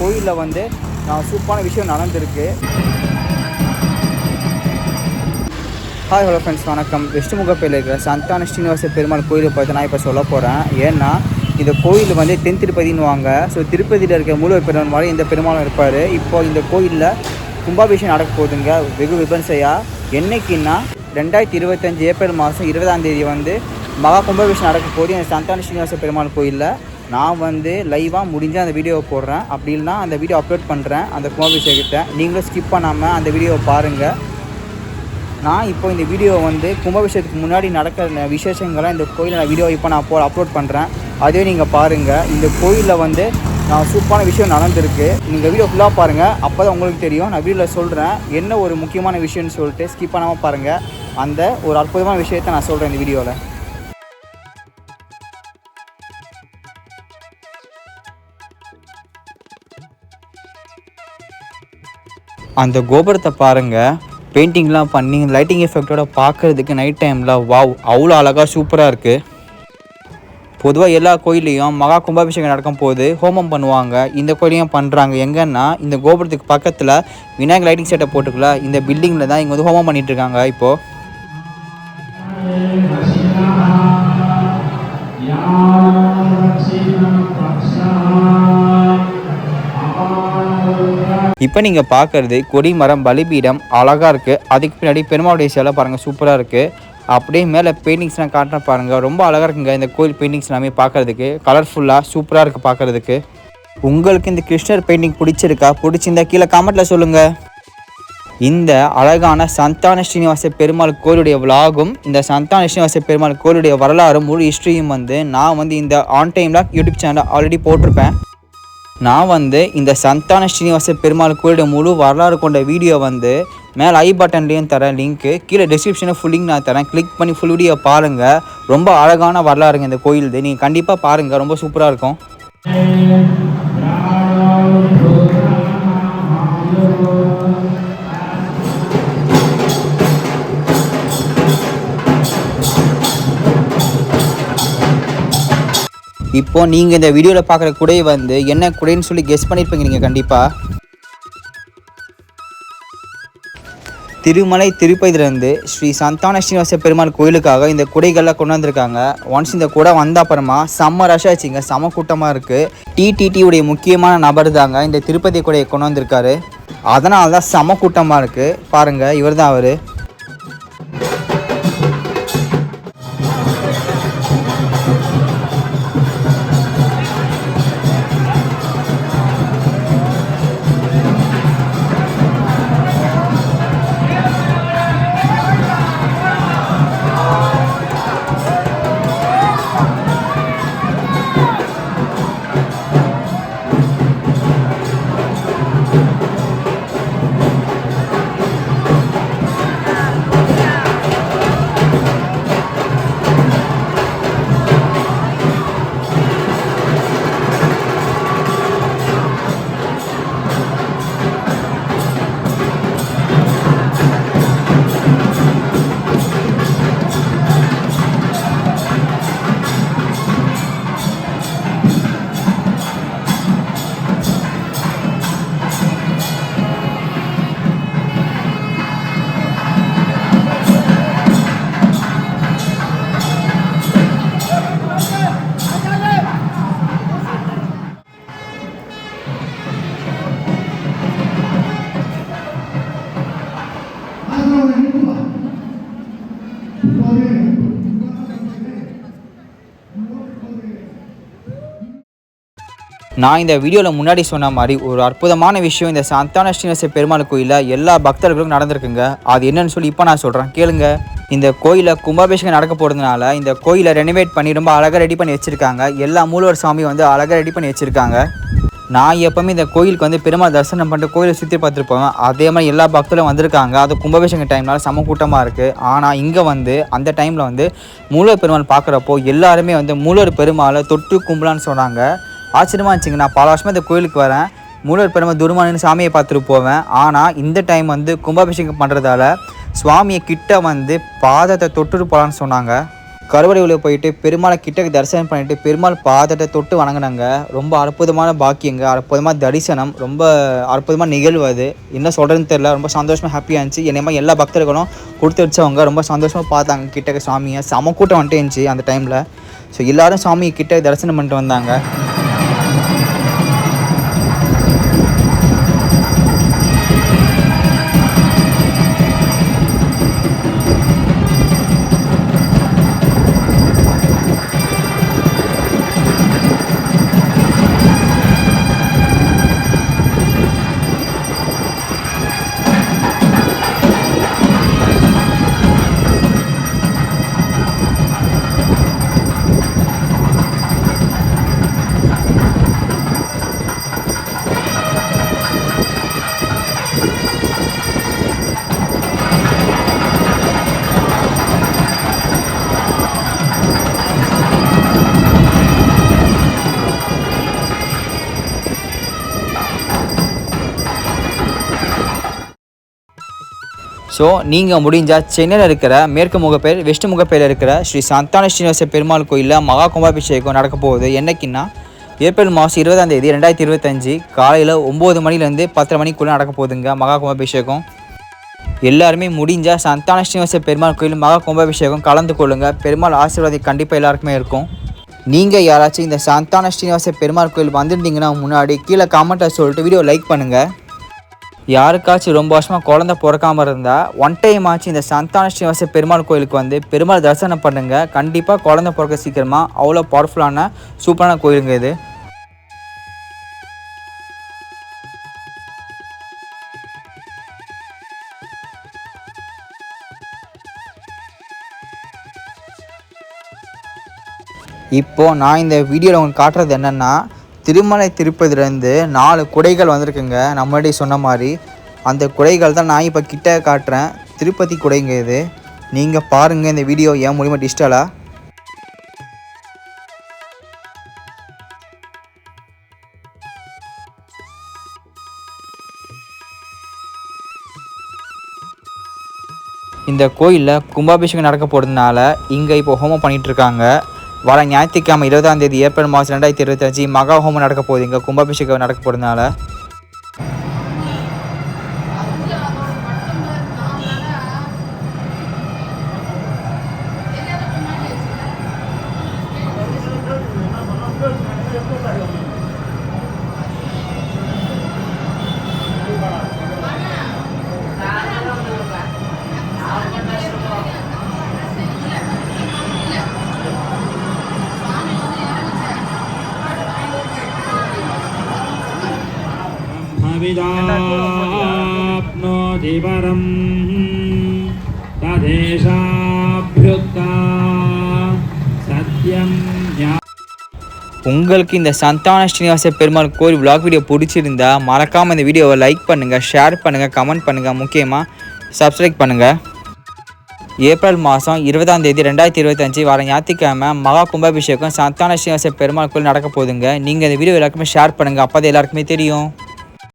கோயிலில் வந்து நான் சூப்பரான விஷயம் நடந்திருக்கு. ஹாய் ஹலோ ஃப்ரெண்ட்ஸ் வணக்கம். வெஸ்ட் இருக்கிற சந்தான ஸ்ரீனிவாச பெருமாள் கோயிலை பற்றி நான் இப்போ சொல்ல போகிறேன் ஏன்னா இந்த கோயில் வந்து தென் திருப்பதின்னுவாங்க. ஸோ திருப்பதியில் இருக்க மூலவர் பெருமாள் மாதிரி இந்த பெருமாளும் இருப்பார். இப்போ இந்த கோயிலில் கும்பாபிஷேகம் நடக்க போகுதுங்க. வெகு விமர்சையாக என்னைக்குன்னா ரெண்டாயிரத்தி இருபத்தஞ்சி ஏப்ரல் மாதம் இருபதாம் தேதி வந்து மகா கும்பாபிஷேகம் நடக்க போகுது. இந்த சந்தான ஸ்ரீனிவாச பெருமாள் கோயிலில். நான் வந்து லைவாக முடிஞ்சால் அந்த வீடியோவை போடுறேன். அப்படி இல்லைனா அந்த வீடியோ அப்லோட் பண்ணுறேன் அந்த கும்பாபிஷேகத்தை நீங்களும் ஸ்கிப் பண்ணாமல் அந்த வீடியோவை பாருங்கள் நான் இப்போ இந்த வீடியோ வந்து கும்பாபிஷேகத்துக்கு முன்னாடி நடக்கிற விசேஷங்களை இந்த கோயிலில் நான் வீடியோ இப்போ நான் போ அப்லோட் பண்ணுறேன் அதே நீங்கள் பாருங்கள் இந்த கோயிலில் வந்து நான் சூப்பரான விஷயம் நடந்திருக்கு. நீங்கள் வீடியோ ஃபுல்லாக பாருங்கள் அப்போ தான் உங்களுக்கு தெரியும். நான் வீடியோவில் சொல்கிறேன் என்ன ஒரு முக்கியமான விஷயம்னு சொல்லிட்டு ஸ்கிப் பண்ணாமல் பாருங்கள் அந்த ஒரு அற்புதமான விஷயத்தை நான் சொல்கிறேன் இந்த வீடியோவில் அந்த கோபுரத்தை பாருங்கள் பெயிண்டிங்லாம் பண்ணி லைட்டிங் எஃபெக்டோட பார்க்குறதுக்கு நைட் டைமில் வாவ் அவ்வளோ அழகாக சூப்பராக இருக்குது பொதுவாக எல்லா கோயிலையும் மகா கும்பாபிஷேகம் நடக்கும் போது ஹோமம் பண்ணுவாங்க. இந்த கோயிலையும் பண்ணுறாங்க எங்கன்னா இந்த கோபுரத்துக்கு பக்கத்தில் விநாயகர் லைட்டிங் செட்டை போட்டுக்கல இந்த பில்டிங்கில் தான் இங்கே வந்து ஹோமம் பண்ணிகிட்ருக்காங்க இருக்காங்க. இப்போது இப்போ நீங்கள் பார்க்குறது கொடிமரம் பலிபீடம் அழகாக இருக்குது அதுக்கு பின்னாடி பெருமாளுடைய சிலை பாருங்கள் சூப்பராக இருக்குது அப்படியே மேலே பெயிண்டிங்ஸ்லாம் காட்டுறேன் பாருங்கள் ரொம்ப அழகாக இருக்குங்க இந்த கோயில் பெயிண்டிங்ஸ் எல்லாமே பார்க்குறதுக்கு. கலர்ஃபுல்லாக சூப்பராக இருக்குது பார்க்குறதுக்கு. உங்களுக்கு இந்த கிருஷ்ணர் பெயிண்டிங் பிடிச்சிருக்கா? பிடிச்சிருந்தா கீழே கமெண்ட்டில் சொல்லுங்கள் இந்த அழகான சந்தான ஸ்ரீனிவாச பெருமாள் கோயிலுடைய விலாகும் இந்த சந்தான ஸ்ரீனிவாச பெருமாள் கோயிலுடைய வரலாறும் முழு ஹிஸ்ட்ரியும் வந்து நான் வந்து இந்த ஆன் டைமில் யூடியூப் சேனலில் ஆல்ரெடி போட்டிருப்பேன். நான் வந்து இந்த சந்தான ஸ்ரீனிவாச பெருமாள் கோயிலோட முழு வரலாறு கொண்ட வீடியோ வந்து மேலே ஐ பட்டன்லேயும் தரேன் லிங்க்கு கீழே டிஸ்கிரிப்ஷனில் ஃபுல் லிங்க் நான் தரேன். கிளிக் பண்ணி ஃபுல் வீடியோ பாருங்கள் ரொம்ப அழகான வரலாறுங்க இந்த கோயிலுது. நீங்கள் கண்டிப்பாக பாருங்கள் ரொம்ப சூப்பராக இருக்கும். இப்போ நீங்கள் இந்த வீடியோவில் பார்க்குற குடை வந்து என்ன குடைன்னு சொல்லி கெஸ் பண்ணியிருப்பீங்க நீங்கள் கண்டிப்பாக திருமலை திருப்பதியிலேருந்து ஸ்ரீ சந்தான ஸ்ரீனிவாச பெருமாள் கோயிலுக்காக இந்த குடைகள்லாம் கொண்டு வந்திருக்காங்க. ஒன்ஸ் இந்த குடை வந்த அப்புறமா செம்ம ரஷ் ஆச்சுங்க செம கூட்டமாக இருக்குது டிடிடி உடைய முக்கியமான நபர் தாங்க இந்த திருப்பதி குடையை கொண்டு வந்திருக்காரு. அதனால தான் செம கூட்டமாக இருக்குது பாருங்கள் இவர் தான் அவர். நான் இந்த வீடியோவில் முன்னாடி சொன்ன மாதிரி ஒரு அற்புதமான விஷயம் இந்த சந்தான ஸ்ரீனிவாச பெருமாள் கோயிலில் எல்லா பக்தர்களுக்கும் நடந்திருக்குங்க. அது என்னன்னு சொல்லி இப்போ நான் சொல்கிறேன் கேளுங்க. இந்த கோயிலில் கும்பாபிஷேகம் நடக்க போகிறதுனால இந்த கோயிலை ரெனோவேட் பண்ணி ரொம்ப அழகாக ரெடி பண்ணி வச்சுருக்காங்க. எல்லா மூலவர் சாமி வந்து அழகாக ரெடி பண்ணி வச்சுருக்காங்க. நான் எப்போவுமே இந்த கோயிலுக்கு வந்து பெருமாள் தரிசனம் பண்ணிட்டு கோயிலை சுற்றி பார்த்துருப்போம் அதே மாதிரி எல்லா பக்தர்களும் வந்திருக்காங்க. அது கும்பாபிஷேக டைம்னால செம கூட்டமாக இருக்குது ஆனால் இங்கே வந்து அந்த டைமில் வந்து மூலவர் பெருமாள் பார்க்குறப்போ எல்லாருமே வந்து மூலவர் பெருமாளை தொட்டு கும்பலான்னு சொன்னாங்க. ஆச்சரியமாக இருந்துச்சுங்க. நான் பல வருஷமாக இந்த கோயிலுக்கு வரேன். மூலவர் பெருமை துருமானின்னு சாமியை பார்த்துட்டு போவேன். ஆனால் இந்த டைம் வந்து கும்பாபிஷேகம் பண்ணுறதால சுவாமியை கிட்ட வந்து பாதத்தை தொட்டுட்டு போகலான்னு சொன்னாங்க. கருவடை உள்ள போயிட்டு பெருமாளை கிட்ட தரிசனம் பண்ணிட்டு பெருமாள் பாதத்தை தொட்டு வணங்கினாங்க. ரொம்ப அற்புதமான பாக்கியங்க. அற்புதமான தரிசனம். ரொம்ப அற்புதமாக நிகழ்வு அது. என்ன சொல்கிறதுன்னு தெரில ரொம்ப சந்தோஷமாக ஹாப்பியாக இருந்துச்சு. என்னை மாதிரி எல்லா பக்தர்களும் கொடுத்து வச்சவங்க ரொம்ப சந்தோஷமாக பார்த்தாங்க கிட்டக்க சாமியை செம கூட்டம் வந்துட்டு இருந்துச்சு அந்த டைமில் ஸோ எல்லாரும் சாமி கிட்ட தரிசனம் பண்ணிட்டு வந்தாங்க. ஸோ நீங்கள் முடிஞ்சால் சென்னையில் இருக்கிற மேற்கு முகப்பேர் வெஸ்ட் முகப்பேரில் இருக்கிற ஸ்ரீ சந்தான ஸ்ரீனிவாச பெருமாள் கோயிலில் மகா கும்பாபிஷேகம் நடக்க போகுது. என்னைக்குன்னா ஏப்ரல் மாதம் இருபதாம் தேதி ரெண்டாயிரத்தி இருபத்தஞ்சி காலையில் ஒம்பது மணிலேருந்து பத்தரை மணிக்குள்ளே நடக்க போகுதுங்க மகா கும்பாபிஷேகம். எல்லாருமே முடிஞ்சால் சந்தான ஸ்ரீனிவாச பெருமாள் கோயில் மகா கும்பாபிஷேகம் கலந்து கொள்ளுங்கள் பெருமாள் ஆசீர்வாதம் கண்டிப்பாக எல்லாருக்குமே இருக்கும். நீங்கள் யாராச்சும் இந்த சந்தான ஸ்ரீனிவாச பெருமாள் கோயில் வந்திருந்தீங்கன்னா முன்னாடி கீழே கமெண்ட்டை சொல்லிட்டு வீடியோ லைக் பண்ணுங்கள் யாருக்காச்சும் ரொம்ப வருஷமாக குழந்த பிறக்காமல் இருந்தால் ஒன் டைம் ஆச்சு இந்த சந்தான ஸ்ரீவாச பெருமாள் கோயிலுக்கு வந்து பெருமாள் தரிசனம் பண்ணுங்கள் கண்டிப்பாக குழந்த பிறக்க சீக்கிரமாக அவ்வளோ பவர்ஃபுல்லான சூப்பரான கோயிலுங்க இது. இப்போ நான் இந்த வீடியோவில் உங்களுக்கு காட்டுறது என்னென்னா திருமலை திருப்பதிலேருந்து நாலு குடைகள் வந்திருக்குங்க. நம்மளுடைய சொன்ன மாதிரி. அந்த குடைகள் தான் நான் இப்போ கிட்ட காட்டுறேன். திருப்பதி குடைங்க இது. நீங்கள் பாருங்கள் இந்த வீடியோ ஏன் மூலிமா டிஜிட்டலாக இந்த கோயிலில் கும்பாபிஷேகம் நடக்க போகிறதுனால இங்கே இப்போ ஹோமம் பண்ணிகிட்ருக்காங்க வர ஞாயிற்றுக்கிழமை இருபதாம் தேதி ஏப்ரல் மாதம் ரெண்டாயிரத்தி இருபத்தி மகா ஹோமம் நடக்க போகுது. இங்கே கும்பாபிஷேகம் நடக்க போகிறதுனால ब्रह्मविदाप्नोति परम् तदेशाभ्युक्ता सत्यं ज्ञा உங்களுக்கு இந்த சந்தான ஸ்ரீனிவாச பெருமாள் கோயில் vlog வீடியோ பிடிச்சிருந்தா மறக்காமல் இந்த வீடியோவை லைக் பண்ணுங்கள் ஷேர் பண்ணுங்கள் கமெண்ட் பண்ணுங்கள் முக்கியமாக சப்ஸ்கிரைப் பண்ணுங்கள் ஏப்ரல் மாதம் இருபதாம் தேதி ரெண்டாயிரத்தி இருபத்தஞ்சி வர ஞாயிற்றுக்கிழமை மகா கும்பாபிஷேகம் சந்தான ஸ்ரீனிவாச பெருமாள் கோயில் நடக்க போகுதுங்க நீங்கள் இந்த வீடியோ எல்லாருக்குமே ஷேர் பண்ணுங்கள் அப்போ அது எல்லாருக்குமே தெரியும்